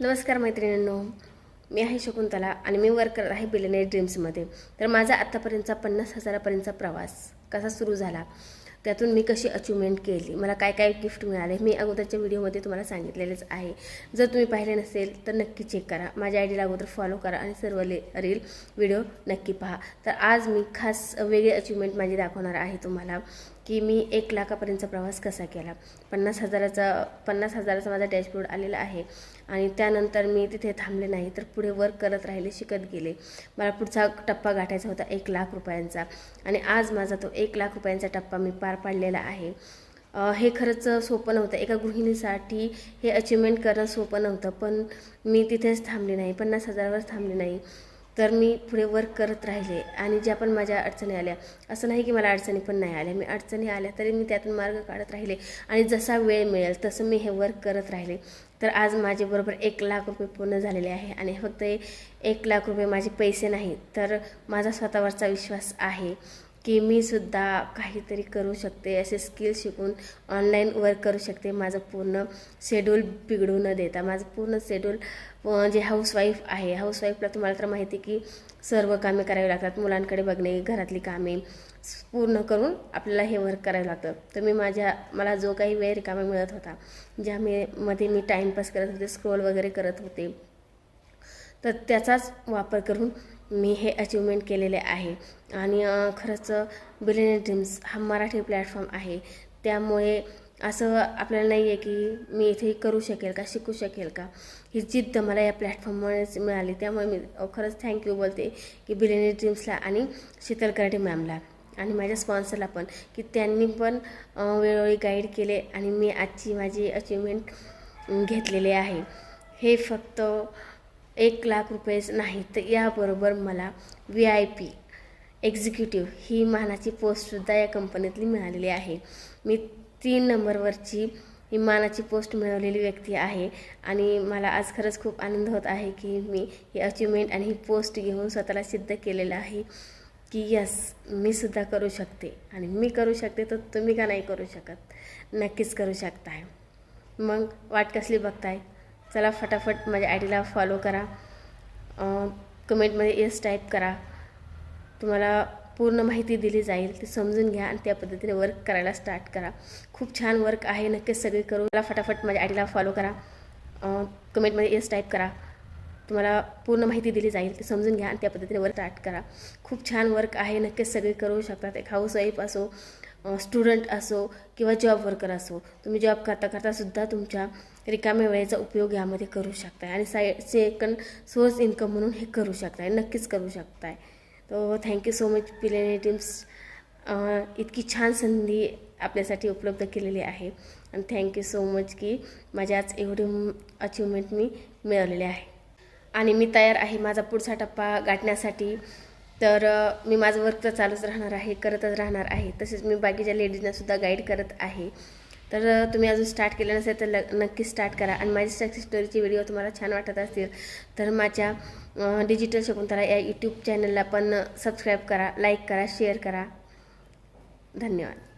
नमस्कार मैत्रिणींनो. मी आहे शकुंतला आणि मी वर्क करत आहे बिलेनेर ड्रीम्समध्ये तर माझा आत्तापर्यंतचा पन्नास हजारापर्यंतचा प्रवास कसा सुरू झाला? त्यातून मी कशी अचिव्हमेंट केली? मला काय काय गिफ्ट मिळाले? मी अगोदरच्या व्हिडिओमध्ये तुम्हाला सांगितलेलेच आहे. जर तुम्ही पाहिले नसेल तर नक्की चेक करा. माझ्या आयडीला अगोदर फॉलो करा आणि सर्व ले रील व्हिडिओ नक्की पहा. तर आज मी खास वेगळी अचिव्हमेंट माझी दाखवणार आहे तुम्हाला. की मी एक लाखापर्यंतचा प्रवास कसा केला? पन्नास हजाराचा पन्नास हजाराचा माझा डॅशबोर्ड आलेला आहे आणि त्यानंतर मी तिथे थांबले नाही तर पुढे वर्क करत राहिले शिकत गेले. मला पुढचा टप्पा गाठायचा होता एक लाख रुपयांचा. आणि आज माझा तो एक लाख रुपयांचा टप्पा मी पार पाडलेला आहे. हे खरंच सोपं नव्हतं. एका गृहिणीसाठी हे अचिव्हमेंट करणं सोपं नव्हतं पण मी तिथेच थांबले नाही पन्नास हजारावर थांबले नाही. तर मी पुढे वर्क करत राहिले आणि ज्या पण माझ्या अडचणी आल्या असं नाही की मला अडचणी पण नाही आल्या. मी अडचणी आल्या तरी मी त्यातून मार्ग काढत राहिले आणि जसा वेळ मिळेल तसं मी हे वर्क करत राहिले. तर आज माझे बरोबर एक लाख रुपये पूर्ण झालेले आहे आणि फक्त एक लाख रुपये माझे पैसे नाही तर माझा स्वतःवरचा विश्वास आहे. की मी सुद्धा काहीतरी करू शकते असे स्किल शिकून ऑनलाईन वर्क करू शकते. माझं पूर्ण शेड्यूल बिघडू न देता माझं पूर्ण शेड्यूल जे हाऊसवाईफ आहे हाऊसवाईफला तुम्हाला तर माहिती की सर्व कामे करावी लागतात. मुलांकडे बघणे घरातली कामे पूर्ण करून आपल्याला हे वर्क करावं लागतं. तर मी माझ्या मला जो काही वेळ रिकामा मिळत होता ज्या मी मध्ये मी टाईमपास करत होते स्क्रोल वगैरे करत होते तर त्याचाच वापर करून मी हे अचिव्हमेंट केलेले आहे. आणि खरंच बिलियन ड्रीम्स हा मराठी प्लॅटफॉर्म आहे. त्यामुळे असं आपल्याला नाही आहे की मी इथे करू शकेल का शिकू शकेल का? ही जिद्द मला या प्लॅटफॉर्ममुळेच मिळाली. त्यामुळे मी खरंच थँक्यू बोलते की बिलियन ड्रीम्सला आणि शीतल कराटे मॅमला आणि माझ्या स्पॉन्सरला पण की त्यांनी पण वेळोवेळी गाईड केले आणि मी आजची माझी अचिव्हमेंट घेतलेली आहे. हे फक्त एक लाख रुपयेच नाही तर याबरोबर मला व्ही आय पी एक्झिक्युटिव्ह ही मानाची पोस्टसुद्धा या कंपनीतली मिळालेली आहे. मी तीन नंबरवरची ही मानाची पोस्ट मिळवलेली व्यक्ती आहे आणि मला आज खरंच खूप आनंद होत आहे की मी ही अचिव्हमेंट आणि ही पोस्ट घेऊन स्वतःला सिद्ध केलेलं आहे की यस मी सुद्धा करू शकते. आणि मी करू शकते तर तुम्ही का नाही करू शकत? नक्कीच करू शकताय. मग वाट कसली बघताय? चला फटाफट माझ्या आय डीला फॉलो करा कमेंटमध्ये येस टाईप करा. तुम्हाला पूर्ण माहिती दिली जाईल ती समजून घ्या आणि त्या पद्धतीने वर्क करायला स्टार्ट करा. खूप छान वर्क आहे नक्कीच सगळे करू मला फटाफट माझ्या आय डीला फॉलो करा कमेंटमध्ये येस टाईप करा. तुम्हाला पूर्ण माहिती दिली जाईल ती समजून घ्या आणि त्या पद्धतीने वर्क स्टार्ट करा. खूप छान वर्क आहे नक्कीच सगळे करू शकतात. एक हाऊसवाईफ असो स्टुडंट असो किंवा जॉब वर्कर असो तुम्ही जॉब करता करता सुद्धा तुमच्या रिकाम्या वेळेचा उपयोग यामध्ये करू शकताय आणि साय सेकंड सोर्स इन्कम म्हणून हे करू शकताय नक्कीच करू शकताय. तो थँक्यू सो मच पिलेने टीम्स इतकी छान संधी आपल्यासाठी उपलब्ध केलेली आहे. आणि थँक्यू सो मच की माझ्या आज एवढी अचिव्हमेंट मी मिळवलेली आहे. आणि मी तयार आहे माझा पुढचा टप्पा गाठण्यासाठी. तर मी माझं वर्क तर चालूच राहणार आहे करतच राहणार आहे. तसेच मी बाकीच्या लेडीजनासुद्धा गाईड करत आहे. तर तुम्ही अजून स्टार्ट केलं नसेल तर ल नक्की स्टार्ट करा. आणि माझी सक्सेस स्टोरीची व्हिडिओ तुम्हाला छान वाटत असतील तर माझ्या डिजिटल शकुंतला या यूट्यूब चॅनलला पण सबस्क्राईब करा लाईक करा शेअर करा. धन्यवाद.